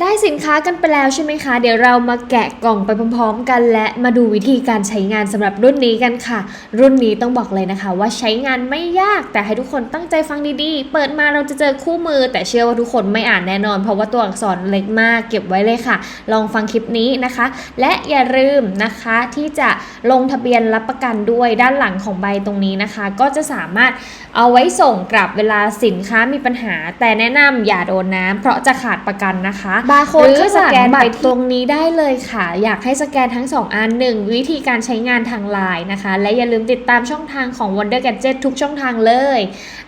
ได้สินค้ากันไปแล้วใช่ไหมคะ เดี๋ยวเรามาแกะกล่องไปพร้อมๆ กัน และมาดูวิธีการใช้งานสำหรับรุ่นนี้กันค่ะ รุ่นนี้ต้องบอกเลยนะคะ ว่าใช้งานไม่ยากแต่ให้ทุกคนตั้งใจฟังดีๆ เปิดมาเราจะเจอคู่มือ แต่เชื่อว่าทุกคนไม่อ่านแน่นอน เพราะว่าตัวอักษรเล็กมากเก็บไว้เลยค่ะ ลองฟังคลิปนี้นะคะ และอย่าลืมนะคะที่จะลงทะเบียนรับประกันด้วยด้านหลังของใบตรงนี้นะคะ ก็จะสามารถ เอาไว้ส่งกลับเวลาสินค้ามีปัญหา แต่แนะนำอย่าโดนน้ำเพราะจะขาดประกันนะคะบาร์โค้ดหรือก็สแกนบัไปตรตรงนี้ได้เลยค่ะ อยากให้สแกนทั้ง 2 อันหนึ่งวิธีการใช้งานทางไลน์นะคะ และอย่าลืมติดตามช่องทางของ Wonder Gadget ทุกช่องทางเลย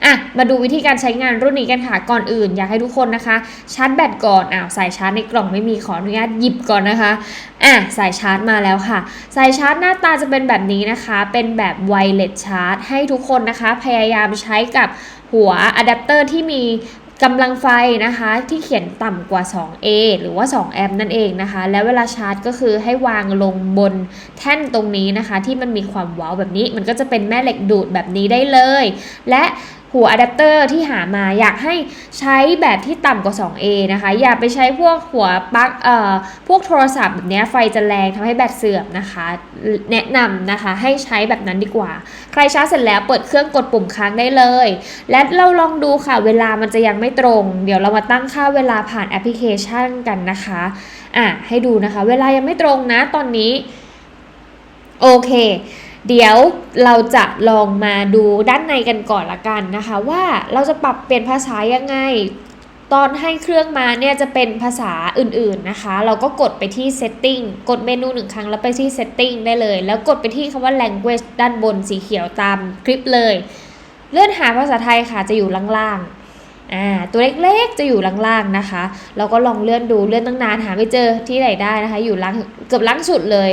อะมาดูวิธีการใช้งานรุ่นนี้กันค่ะก่อนอื่น อยากให้ทุกคนนะคะ ชาร์จแบตก่อนอ้าวสายชาร์จในกล่องไม่มีขออนุญาตหยิบก่อนนะคะอะสายชาร์จมาแล้วค่ะ สายชาร์จหน้าตาจะเป็นแบบนี้นะคะ เป็นแบบไวเลสชาร์จให้ทุกคนนะคะ พยายามใช้กับหัวอะแดปเตอร์ที่มีกำลังไฟนะคะที่เขียนต่ำกว่า 2A หรือว่า 2 แอมป์นั่นเองนะคะ แล้วเวลาชาร์จก็คือให้วางลงบนแท่นตรงนี้นะคะ ที่มันมีความว้าแบบนี้มันก็จะเป็นแม่เหล็กดูดแบบนี้ได้เลย และ หัวอะแดปเตอร์ที่หามาอยากให้ใช้แบบที่ต่ำกว่า 2A นะคะ อย่าไปใช้พวกหัวปลั๊กเอ่อพวกโทรศัพท์แบบนี้ไฟจะแรงทำให้แบตเสื่อมนะคะ แนะนำนะคะให้ใช้แบบนั้นดีกว่า ใครชาร์จเสร็จแล้วเปิดเครื่องกดปุ่มค้างได้เลย และเราลองดูค่ะเวลามันจะยังไม่ตรง เดี๋ยวเรามาตั้งค่าเวลาผ่านแอปพลิเคชันกันนะคะอะให้ดูนะคะ เวลายังไม่ตรงนะตอนนี้โอเค เดี๋ยวเราจะลองมาดูด้านในกันก่อนละกันนะคะ ว่าเราจะปรับเปลี่ยนภาษายังไง ตอนให้เครื่องมาเนี่ยจะเป็นภาษาอื่นๆนะคะ เราก็กดไปที่ setting กดเมนูหนึ่งครั้งแล้วไปที่ setting ได้เลย แล้วกดไปที่คำว่า language ด้านบนสีเขียวตามคลิปเลย เลื่อนหาภาษาไทยค่ะจะอยู่ล่างๆอ่าตัวเล็กๆจะอยู่ล่างๆนะคะ เราก็ลองเลื่อนดูเลื่อนตั้งนานหาไม่เจอที่ไหนได้นะคะ อยู่ล่างเกือบล่างสุดเลย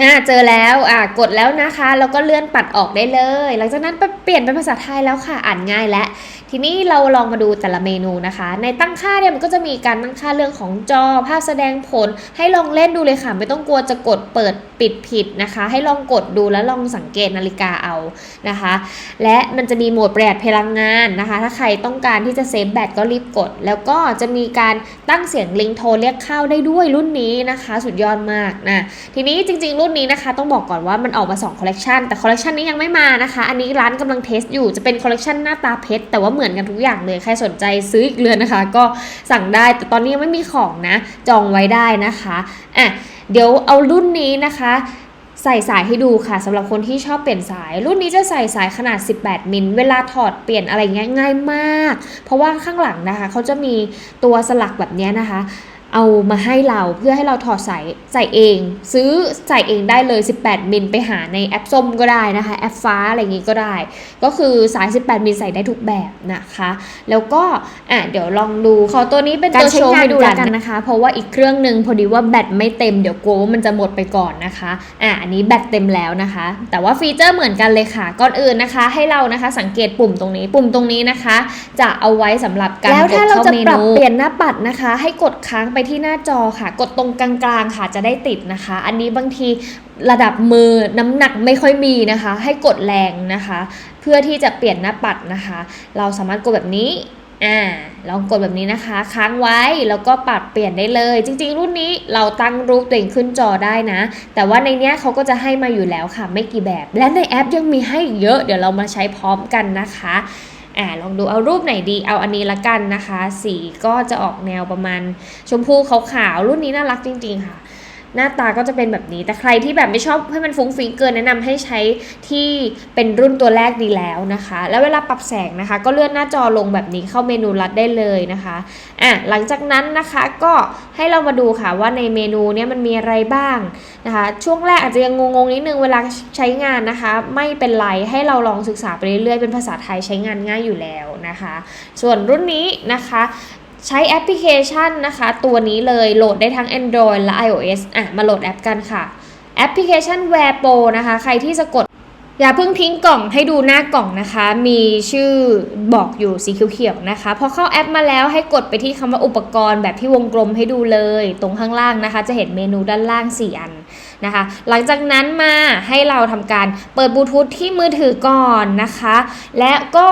อ่าเจอแล้วอ่ากดแล้วนะคะ แล้วก็เลื่อนปัดออกได้เลย หลังจากนั้นเปลี่ยนเป็นภาษาไทยแล้วค่ะ อ่านง่ายและ ทีนี้เราลองมาดูแต่ละเมนูนะคะ ในตั้งค่าเนี่ยมันก็จะมีการตั้งค่าเรื่องของจอ ภาพแสดงผล ให้ลองเล่นดูเลยค่ะ ไม่ต้องกลัวจะกดเปิดปิดผิดนะคะ ให้ลองกดดูแล้วลองสังเกตนาฬิกาเอานะคะ และมันจะมีโหมดประหยัดพลังงานนะคะ ถ้าใครต้องการที่จะเซฟแบตก็รีบกด แล้วก็จะมีการตั้งเสียงลิงโทนเรียกเข้าได้ด้วยรุ่นนี้นะคะ สุดยอดมากนะทีนี้จริง ๆ รุ่นนี้นะคะ ต้องบอกก่อนว่ามันออกมา2คอลเลกชันแต่คอลเลกชันนี้ยังไม่มานะคะ อันนี้ร้านกำลังเทสอยู่จะเป็นคอลเลกชันหน้าตาเพชรแต่ว่าเหมือนมือนกันทุกอย่างเลย ใครสนใจซื้ออีกเรือนนะคะ ก็สั่งได้ แต่ตอนนี้ยังไม่มีของนะ จองไว้ได้นะคะอะเดี๋ยวเอารุ่นนี้นะคะใส่สายให้ดูค่ะสำหรับคนที่ชอบเปลี่ยนสาย รุ่นนี้จะใส่สายขนาด 18 มิลเวลาถอดเปลี่ยนอะไรเงี้ยง่ายมาก เพราะว่าข้างหลังนะคะเขาจะมีตัวสลักแบบเนี้ยนะคะ เอามาให้เราเพื่อให้เราถอดสายใส่เอง ซื้อใส่เองได้เลย 18 มิลไปหาในแอปส้มก็ได้นะคะ แอปฟ้าอะไรอย่างงี้ก็ได้ ก็คือสาย 18 มิลใส่ได้ทุกแบบนะคะ แล้วก็อะเดี๋ยวลองดูขอตัวนี้เป็นตัวโชว์ให้ดูแล้วกันนะคะ เพราะว่าอีกเครื่องหนึ่งพอดีว่าแบตไม่เต็มเดี๋ยวกลัวว่ามันจะหมดไปก่อนนะคะอะอันนี้แบตเต็มแล้วนะคะ แต่ว่าฟีเจอร์เหมือนกันเลยค่ะก่อนอื่นนะคะ ให้เรานะคะสังเกตปุ่มตรงนี้ปุ่มตรงนี้นะคะ จะเอาไว้สำหรับการแล้วถ้าเรากดจะข้มนูปรับเปลี่ยนหน้าปัดนะคะ ให้กดค้างไปที่หน้าจอค่ะ กดตรงกลางๆค่ะจะได้ติดนะคะ อันนี้บางทีระดับมือน้ำหนักไม่ค่อยมีนะคะ ให้กดแรงนะคะ เพื่อที่จะเปลี่ยนหน้าปัดนะคะ เราสามารถกดแบบนี้อ่าลองกดแบบนี้นะคะ ค้างไว้แล้วก็ปรับเปลี่ยนได้เลย จริง ๆ รุ่นนี้เราตั้งรูปตัวเองขึ้นจอได้นะ แต่ว่าในเนี้ยเขาก็จะให้มาอยู่แล้วค่ะ ไม่กี่แบบ และในแอปยังมีให้เยอะ เดี๋ยวเรามาใช้พร้อมกันนะคะ อ่าลองดูเอารูปไหนดี เอาอันนี้ละกันนะคะ สีก็จะออกแนวประมาณชมพูขาวๆรุ่นนี้น่ารักจริง ๆ ค่ะ หน้าตาก็จะเป็นแบบนี้ แต่ใครที่แบบไม่ชอบให้มันฟุ้งฟิ้งเกินแนะนำให้ใช้ที่เป็นรุ่นตัวแรกดีแล้วนะคะ แล้วเวลาปรับแสงนะคะ ก็เลื่อนหน้าจอลงแบบนี้เข้าเมนูลัดได้เลยนะคะอะหลังจากนั้นนะคะก็ให้เรามาดูค่ะว่าในเมนูเนี้ยมันมีอะไรบ้างนะคะ ช่วงแรกอาจจะยังงงๆนิดนึงเวลาใช้งานนะคะ ไม่เป็นไรให้เราลองศึกษาไปเรื่อยๆเป็นภาษาไทยใช้งานง่ายอยู่แล้วนะคะ ส่วนรุ่นนี้นะคะ ใช้แอปพลิเคชันนะคะ ตัวนี้เลยโหลดได้ทั้ง Android และ iOS อะ มาโหลดแอปกันค่ะแอปพลิเคชัน Wear Pro นะคะ ใครที่จะกด อย่าเพิ่งทิ้งกล่องให้ดูหน้ากล่องนะคะ มีชื่อบอกอยู่สีเขียวๆนะคะ พอเข้าแอปมาแล้วให้กดไปที่คำว่าอุปกรณ์แบบที่วงกลมให้ดูเลย ตรงข้างล่างนะคะ จะเห็นเมนูด้านล่าง 4 อันนะคะ หลังจากนั้นมาให้เราทำการเปิดบลูทูธที่มือถือก่อนนะคะ และก็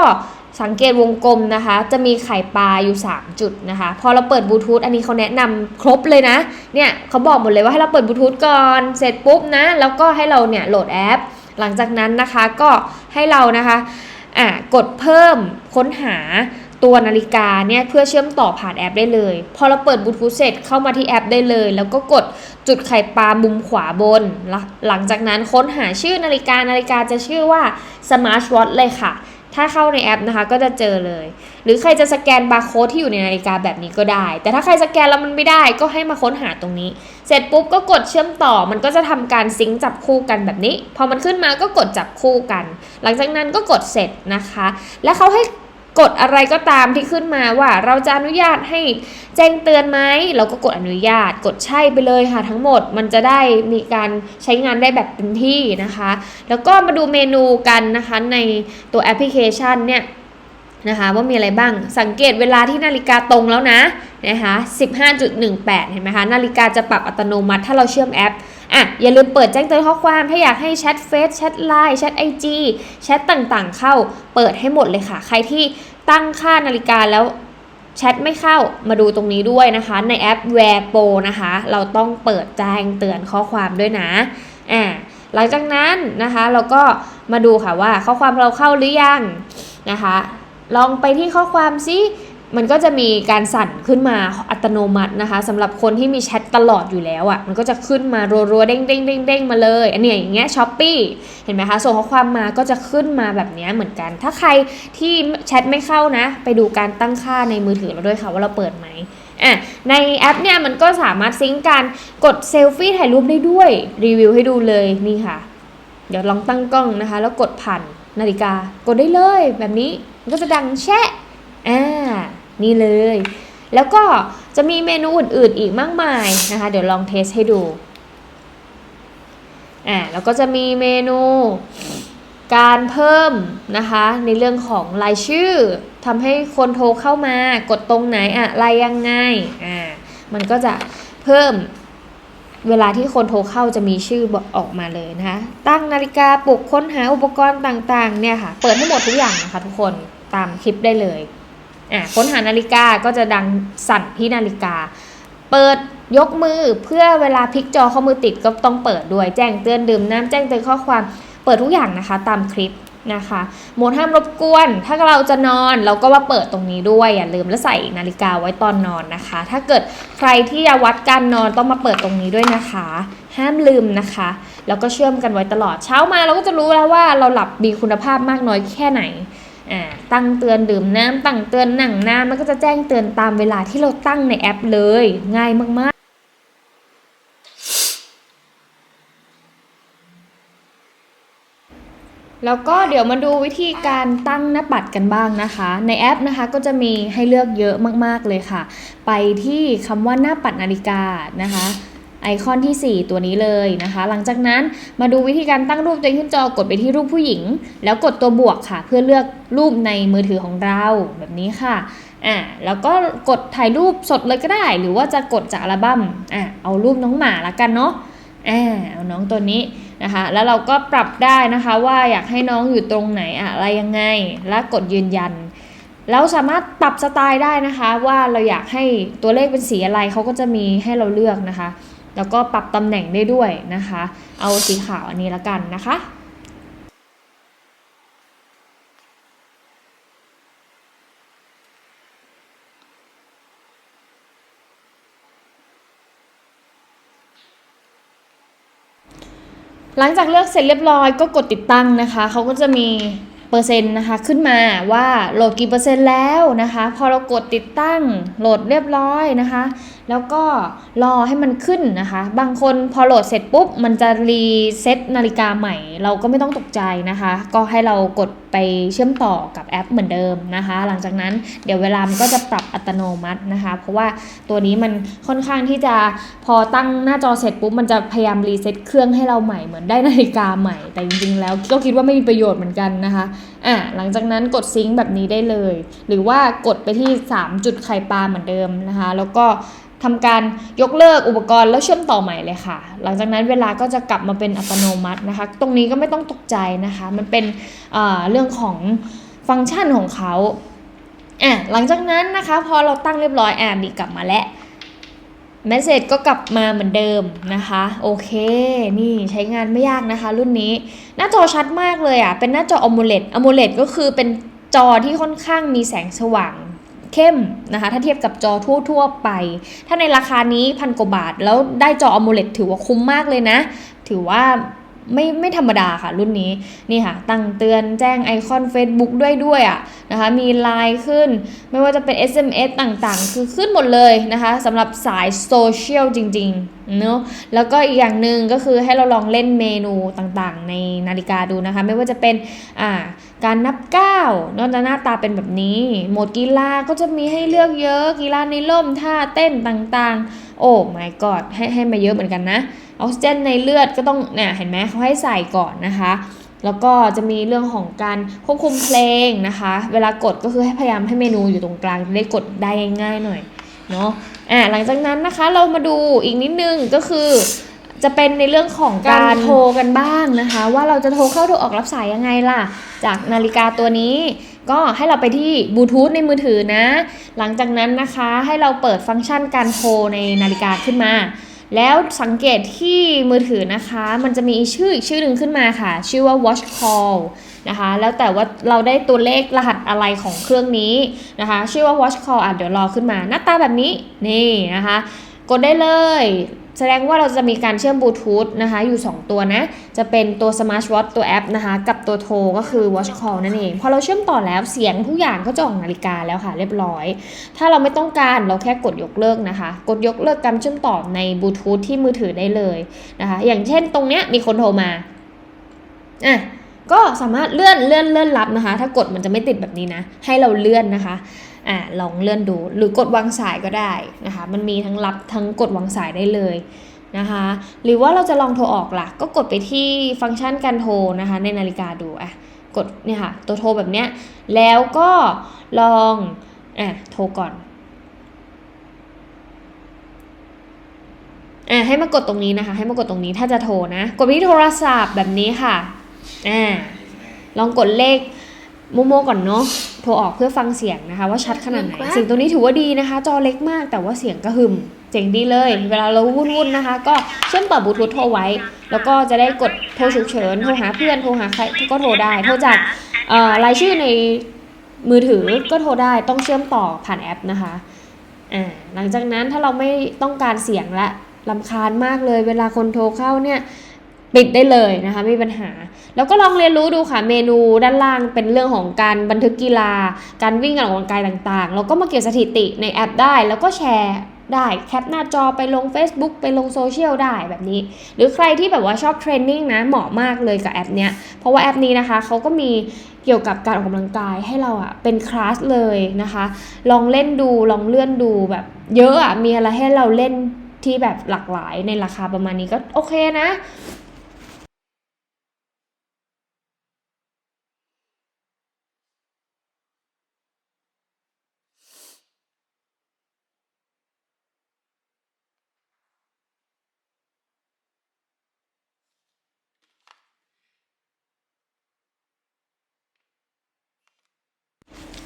สังเกตวงกลมนะคะ จะมีไข่ปลาอยู่ 3 จุดนะคะ พอเราเปิดบลูทูธอันนี้เขาแนะนำครบเลยนะ เนี่ยเขาบอกหมดเลยว่าให้เราเปิดบลูทูธก่อน เสร็จปุ๊บนะ แล้วก็ให้เราเนี่ยโหลดแอป หลังจากนั้นนะคะก็ให้เรานะคะอะกดเพิ่มค้นหาตัวนาฬิกาเนี่ยเพื่อเชื่อมต่อผ่านแอปได้เลย พอเราเปิดบลูทูธเสร็จเข้ามาที่แอปได้เลย แล้วก็กดจุดไข่ปลามุมขวาบน หลังจากนั้นค้นหาชื่อนาฬิกานาฬิกาจะชื่อว่า Smart Watch เลยค่ะ ถ้าเข้าในแอปนะคะก็จะเจอเลย หรือใครจะสแกนบาร์โค้ดที่อยู่ในนาฬิกาแบบนี้ก็ได้ แต่ถ้าใครสแกนแล้วมันไม่ได้ก็ให้มาค้นหาตรงนี้ เสร็จปุ๊บก็กดเชื่อมต่อ มันก็จะทำการซิงค์จับคู่กันแบบนี้ พอมันขึ้นมาก็กดจับคู่กัน หลังจากนั้นก็กดเสร็จนะคะ และเขาให้ กดอะไรก็ตามที่ขึ้นมาว่าเราจะอนุญาตให้แจ้งเตือนไหมเราก็กดอนุญาต กดใช่ไปเลยค่ะทั้งหมดมันจะได้มีการใช้งานได้แบบเต็มที่นะคะ แล้วก็มาดูเมนูกันนะคะในตัวแอปพลิเคชันเนี่ยนะคะว่ามีอะไรบ้างสังเกตเวลาที่นาฬิกาตรงแล้วนะนะคะ15.18 เห็นไหมคะนาฬิกาจะปรับอัตโนมัติถ้าเราเชื่อมแอป อะอย่าลืมเปิดแจ้งเตือนข้อความถ้าอยากให้แชทเฟซแชทไลน์แชทไอจีแชทต่างๆ เข้าเปิดให้หมดเลยค่ะ ใครที่ตั้งค่านาฬิกาแล้วแชทไม่เข้ามาดูตรงนี้ด้วยนะคะ ในแอป Wear Pro นะคะ เราต้องเปิดแจ้งเตือนข้อความด้วยนะอ่าหลังจากนั้นนะคะเราก็มาดูค่ะว่าข้อความเราเข้าหรือยังนะคะ ลองไปที่ข้อความซิ มันก็จะมีการสั่นขึ้นมาอัตโนมัตินะคะสำหรับคนที่มีแชทตลอดอยู่แล้วอะ่ะมันก็จะขึ้นมารัวๆเด้งเด้งเด้งเด้งมาเลยอันนี้อย่างเงี้ยช้อปปี้เห็นไหมคะส่งข้อความมาก็จะขึ้นมาแบบนี้เหมือนกัน ถ้าใครที่แชทไม่เข้านะ ไปดูการตั้งค่าในมือถือเราด้วยค่ะว่าเราเปิดไหมอะในแอปเนี่ยมันก็สามารถซิงก์การกดเซลฟี่ถ่ายรูปได้ด้วยรีวิวให้ดูเลยนี่ค่ะ เดี๋ยวลองตั้งกล้องนะคะ แล้วกดผ่านนาฬิกากดได้เลยแบบนี้มันก็จะดังแชะอ่า นี่เลย แล้วก็จะมีเมนูอื่นๆอีกมากมายนะคะ เดี๋ยวลองเทสให้ดูอ่าแล้วก็จะมีเมนูการเพิ่มนะคะ ในเรื่องของรายชื่อทำให้คนโทรเข้ามากดตรงไหนอะไรยังไงอ่ามันก็จะเพิ่มเวลาที่คนโทรเข้าจะมีชื่ออออกมาเลยนะคะ ตั้งนาฬิกาปลุกค้นหาอุปกรณ์ต่างๆเนี่ยค่ะ เปิดให้หมดทุกอย่างนะคะทุกคนตามคลิปได้เลย อะค้นหานาฬิกาก็จะดังสั่นที่นาฬิกา เปิดยกมือเพื่อเวลาพลิกจอข้อมือติดก็ต้องเปิดด้วยแจ้งเตือนดื่มน้ำแจ้งเตือนข้อความเปิดทุกอย่างนะคะตามคลิปนะคะโหมดห้ามรบกวน ถ้าเราจะนอนเราก็มาเปิดตรงนี้ด้วยอย่าลืมแล้วใส่นาฬิกาไว้ตอนนอนนะคะ ถ้าเกิดใครที่จะวัดการนอนต้องมาเปิดตรงนี้ด้วยนะคะ ห้ามลืมนะคะ แล้วก็เชื่อมกันไว้ตลอดเช้ามาเราก็จะรู้แล้วว่าเราหลับมีคุณภาพมากน้อยแค่ไหน ตั้งเตือนดื่มน้ำตั้งเตือนหนังน้ำมันก็จะแจ้งเตือนตามเวลาที่เราตั้งในแอปเลย ง่ายมากๆ แล้วก็เดี๋ยวมาดูวิธีการตั้งหน้าปัดกันบ้างนะคะ ในแอปนะคะก็จะมีให้เลือกเยอะมากๆเลยค่ะ ไปที่คำว่าหน้าปัดนาฬิกานะคะ ไอคอนที่ 4 ตัวนี้เลยนะคะ หลังจากนั้นมาดูวิธีการตั้งรูปตัวเองขึ้นจอกดไปที่รูปผู้หญิง แล้วกดตัวบวกค่ะ เพื่อเลือกรูปในมือถือของเราแบบนี้ค่ะอ่าแล้วก็กดถ่ายรูปสดเลยก็ได้ หรือว่าจะกดจากอัลบั้มอ่าเอารูปน้องหมาละกันเนาะอ่าเอาน้องตัวนี้นะคะ แล้วเราก็ปรับได้นะคะว่าอยากให้น้องอยู่ตรงไหนอะไรยังไง แล้วกดยืนยันแล้วสามารถปรับสไตล์ได้นะคะ ว่าเราอยากให้ตัวเลขเป็นสีอะไรเขาก็จะมีให้เราเลือกนะคะ แล้วก็ปรับตำแหน่งได้ด้วยนะคะ เอาสีขาวอันนี้ละกันนะคะหลังจากเลือกเสร็จเรียบร้อยก็กดติดตั้งนะคะ เขาก็จะมี เปอร์เซ็นต์นะคะขึ้นมาว่าโหลดกี่เปอร์เซ็นต์แล้วนะคะ พอเรากดติดตั้งโหลดเรียบร้อยนะคะ แล้วก็รอให้มันขึ้นนะคะ บางคนพอโหลดเสร็จปุ๊บ มันจะรีเซ็ตนาฬิกาใหม่ เราก็ไม่ต้องตกใจนะคะ ก็ให้เรากด ไปเชื่อมต่อกับแอปเหมือนเดิมนะคะ หลังจากนั้นเดี๋ยวเวลามันก็จะปรับอัตโนมัตินะคะ เพราะว่าตัวนี้มันค่อนข้างที่จะพอตั้งหน้าจอเสร็จปุ๊บมันจะพยายามรีเซ็ตเครื่องให้เราใหม่เหมือนได้นาฬิกาใหม่ แต่จริงๆแล้วก็คิดว่าไม่มีประโยชน์เหมือนกันนะคะอะหลังจากนั้นกดซิงค์แบบนี้ได้เลย หรือว่ากดไปที่ 3 จุดไข่ปลาเหมือนเดิมนะคะ แล้วก็ ทำการยกเลิกอุปกรณ์แล้วเชื่อมต่อใหม่เลยค่ะ หลังจากนั้นเวลาก็จะกลับมาเป็นอัตโนมัตินะคะ ตรงนี้ก็ไม่ต้องตกใจนะคะ มันเป็นเเรื่องของฟังก์ชันของเขาอะหลังจากนั้นนะคะ พอเราตั้งเรียบร้อยแอะมีกลับมาแล้วเมสเซจก็กลับมาเหมือนเดิมนะคะ โอเค นี่ใช้งานไม่ยากนะคะ รุ่นนี้ หน้าจอชัดมากเลยอะ เป็นหน้าจอ AMOLED AMOLED ก็คือเป็นจอที่ค่อนข้างมีแสงสว่าง เข้มนะคะ ถ้าเทียบกับจอทั่ว ๆ ไป ถ้าในราคานี้พันกว่าบาท แล้วได้จออมูเลตถือว่าคุ้มมากเลยนะ ถือว่า ไม่ไม่ธรรมดาค่ะรุ่นนี้นี่ค่ะ ตั้งเตือนแจ้งไอคอน Facebook ด้วยด้วยอะนะคะมีไลน์ขึ้น ไม่ว่าจะเป็น SMS ต่างๆ คือขึ้นหมดเลยนะคะสำหรับสายโซเชียลจริงๆเนาะแล้วก็อีกอย่างหนึ่งก็คือให้เราลองเล่นเมนูต่างๆ ในนาฬิกาดูนะคะ ไม่ว่าจะเป็นอ่าการนับก้าวนอกจากหน้าตาเป็นแบบนี้ โหมดกีฬาก็จะมีให้เลือกเยอะกีฬาในร่มท่าเต้นต่างๆ โอ้ my god ให้ให้มาเยอะเหมือนกันนะออกซิเจนในเลือดก็ต้องเนี่ยเห็นไหมเขาให้ใส่ก่อนนะคะ แล้วก็จะมีเรื่องของการควบคุมเพลงนะคะ เวลากดก็คือให้พยายามให้เมนูอยู่ตรงกลางจะได้กดได้ง่ายๆหน่อยเนาะอ่าหลังจากนั้นนะคะเรามาดูอีกนิดนึงก็คือจะเป็นในเรื่องของการโทรกันบ้างนะคะ ว่าเราจะโทรเข้าโทรออกรับสายยังไงล่ะ จากนาฬิกาตัวนี้ ก็ให้เราไปที่บลูทูธในมือถือนะ หลังจากนั้นนะคะให้เราเปิดฟังก์ชันการโทรในนาฬิกาขึ้นมา แล้วสังเกตที่มือถือนะคะ มันจะมีชื่ออีกชื่อหนึ่งขึ้นมาค่ะ ชื่อว่า watch call นะคะ แล้วแต่ว่าเราได้ตัวเลขรหัสอะไรของเครื่องนี้นะคะ ชื่อว่า watch call อะเดี๋ยวรอขึ้นมา หน้าตาแบบนี้นี่นะคะ กดได้เลย แสดงว่าเราจะมีการเชื่อมบลูทูธนะคะอยู่ 2 ตัวนะ จะเป็นตัว Smart Watch ตัวแอปนะคะ กับตัวโทรก็คือ Watch Call นั่นเอง พอเราเชื่อมต่อแล้วเสียงทุกอย่างก็จะออกนาฬิกาแล้วค่ะเรียบร้อย ถ้าเราไม่ต้องการเราแค่กดยกเลิกนะคะ กดยกเลิกการเชื่อมต่อในบลูทูธที่มือถือได้เลยนะคะ อย่างเช่นตรงเนี้ยมีคนโทรมาอะก็สามารถเลื่อนเลื่อนเลื่อนรับนะคะ ถ้ากดมันจะไม่ติดแบบนี้นะ ให้เราเลื่อนนะคะ อ่าลองเลื่อนดูหรือกดวางสายก็ได้นะคะมันมีทั้งรับทั้งกดวางสายได้เลยนะคะหรือว่าเราจะลองโทรออกล่ะ ก็กดไปที่ฟังก์ชันการโทรนะคะในนาฬิกาดูอะกดเนี่ยค่ะตัวโทรแบบเนี้ยแล้วก็ลองอะโทรก่อนอะให้มากดตรงนี้นะคะ ให้มากดตรงนี้ถ้าจะโทรนะ กดไปที่โทรศัพท์แบบนี้ค่ะอ่าลองกดเลขโมโมก่อนเนาะ โทรออกเพื่อฟังเสียงนะคะ ว่าชัดขนาดไหนเสียงตัวนี้ถือว่าดีนะคะ จอเล็กมากแต่ว่าเสียงกระหึ่มเจ๋งดีเลย เวลาเราวุ่นๆนะคะ ก็เชื่อมต่อบลูทูธโทรไว้ แล้วก็จะได้กดโทรฉุกเฉินโทรหาเพื่อนโทรหาใครก็โทรได้ โทรจากเอ่อรายชื่อในมือถือก็โทรได้ต้องเชื่อมต่อผ่านแอปนะคะอ่าหลังจากนั้นถ้าเราไม่ต้องการเสียงละลำคาญมากเลย เวลาคนโทรเข้าเนี่ย ปิดได้เลยนะคะไม่มีปัญหา แล้วก็ลองเรียนรู้ดูค่ะเมนูด้านล่างเป็นเรื่องของการบันทึกกีฬา การวิ่งการออกกำลังกายต่างๆ แล้วก็มาเก็บสถิติในแอปได้ แล้วก็แชร์ได้แคปหน้าจอไปลง Facebook ไปลงโซเชียลได้แบบนี้ หรือใครที่แบบว่าชอบเทรนนิ่งนะเหมาะมากเลยกับแอปเนี้ย เพราะว่าแอปนี้นะคะเขาก็มีเกี่ยวกับการออกกำลังกายให้เราอะเป็นคลาสเลยนะคะ ลองเล่นดูลองเลื่อนดูแบบเยอะอะมีอะไรให้เราเล่นที่แบบหลากหลายในราคาประมาณนี้ก็โอเคนะ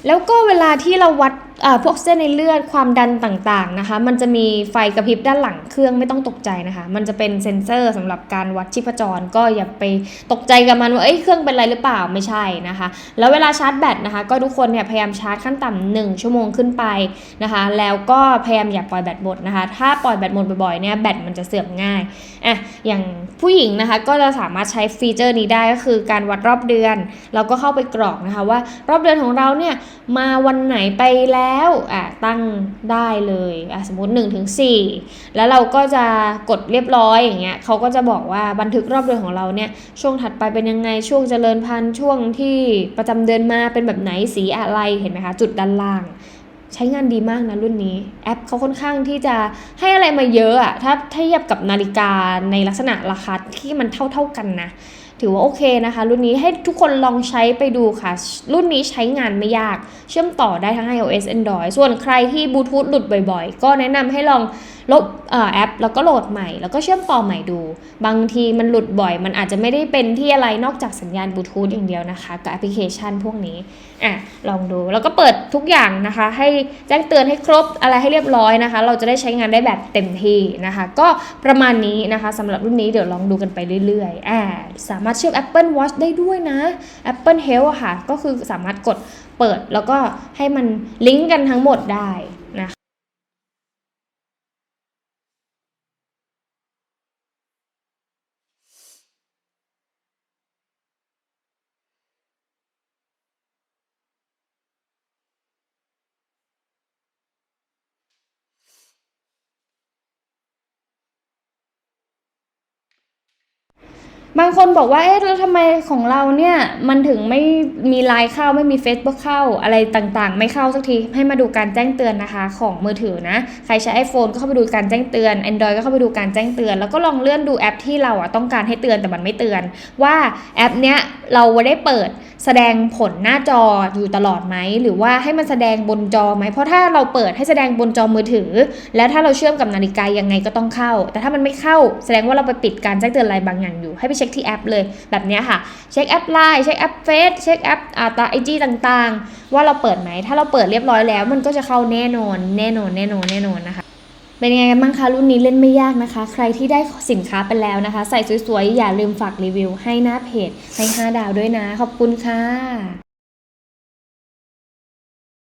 แล้วก็เวลาที่เราวัด พวกเส้นในเลือดความดันต่างๆนะคะ มันจะมีไฟกระพริบด้านหลังเครื่องไม่ต้องตกใจนะคะ มันจะเป็นเซ็นเซอร์สำหรับการวัดชีพจร ก็อย่าไปตกใจกับมันว่าเอ้ยเครื่องเป็นอะไรหรือเปล่าไม่ใช่นะคะ แล้วเวลาชาร์จแบตนะคะ ก็ทุกคนเนี่ยพยายามชาร์จขั้นต่ำหนึ่งชั่วโมงขึ้นไปนะคะ แล้วก็พยายามอย่าปล่อยแบตหมดนะคะ ถ้าปล่อยแบตหมดบ่อยๆเนี่ยแบตมันจะเสื่อมง่ายอะอย่างผู้หญิงนะคะก็จะสามารถใช้ฟีเจอร์นี้ได้ก็คือการวัดรอบเดือน เราก็เข้าไปกรอกนะคะว่ารอบเดือนของเราเนี่ยมาวันไหนไปแล้วแล้วอะตั้งได้เลยอะสมมติ1ถึง4แล้วเราก็จะกดเรียบร้อยอย่างเงี้ยเขาก็จะบอกว่าบันทึกรอบเดือนของเราเนี่ยช่วงถัดไปเป็นยังไงช่วงเจริญพันธุ์ช่วงที่ประจำเดือนมาเป็นแบบไหนสีอะไรเห็นไหมคะจุดด้านล่างใช้งานดีมากนะรุ่นนี้ แอปเขาค่อนข้างที่จะให้อะไรมาเยอะอะถ้าเทียบกับนาฬิกาในลักษณะราคาที่มันเท่าเท่าๆกันนะ ถือว่าโอเคนะคะ รุ่นนี้ให้ทุกคนลองใช้ไปดูค่ะ รุ่นนี้ใช้งานไม่ยาก เชื่อมต่อได้ทั้ง iOS Android ส่วนใครที่บลูทูธหลุดบ่อยๆ ก็แนะนำให้ลอง ลบอแอป แล้วก็โหลดใหม่ แล้วก็เชื่อมต่อใหม่ดู บางทีมันหลุดบ่อย มันอาจจะไม่ได้เป็นที่อะไรนอกจากสัญญาณบลูทูธอย่างเดียวนะคะ กับแอปพลิเคชันพวกนี้อะลองดูแล้วก็เปิดทุกอย่างนะคะ ให้แจ้งเตือนให้ครบอะไรให้เรียบร้อยนะคะ เราจะได้ใช้งานได้แบบเต็มที่นะคะ ก็ประมาณนี้นะคะสำหรับรุ่นนี้เดี๋ยวลองดูกันไปเรื่อยๆอ่าสามารถเชื่อม Apple Watch ได้ด้วยนะ Apple Health ค่ะ ก็คือสามารถกดเปิดแล้วก็ให้มันลิงก์กันทั้งหมดได้ บางคนบอกว่าเอ๊ะแล้วทำไมของเราเนี่ยมันถึงไม่มีไลน์เข้าไม่มี Facebook เข้าอะไรต่างๆ ไม่เข้าสักทีให้มาดูการแจ้งเตือนนะคะ ของมือถือนะใครใช้ iPhone ก็เข้าไปดูการแจ้งเตือน Android ก็เข้าไปดูการแจ้งเตือน แล้วก็ลองเลื่อนดูแอปที่เราอะต้องการให้เตือนแต่มันไม่เตือน ว่าแอปเนี้ยเราได้เปิด แสดงผลหน้าจออยู่ตลอดไหม หรือว่าให้มันแสดงบนจอไหม เพราะถ้าเราเปิดให้แสดงบนจอมือถือ แล้วถ้าเราเชื่อมกับนาฬิกายังไงก็ต้องเข้า แต่ถ้ามันไม่เข้า แสดงว่าเราไปปิดการแจ้งเตือนอะไรบางอย่างอยู่ ให้ไปเช็คที่แอปเลยแบบนี้ค่ะ เช็คแอปไลน์เช็คแอปเฟซเช็คแอปอ่าตาไอจีต่างๆ ว่าเราเปิดไหม ถ้าเราเปิดเรียบร้อยแล้ว มันก็จะเข้าแน่นอน แน่นอนแน่นอนแน่นอนนะคะ เป็นยังไงกันบ้างคะรุ่นนี้เล่นไม่ยากนะคะ ใครที่ได้สินค้าไปแล้วนะคะ ใส่สวยๆ อย่าลืมฝากรีวิวให้หน้าเพจให้ 5 ดาวด้วยนะ ขอบคุณค่ะ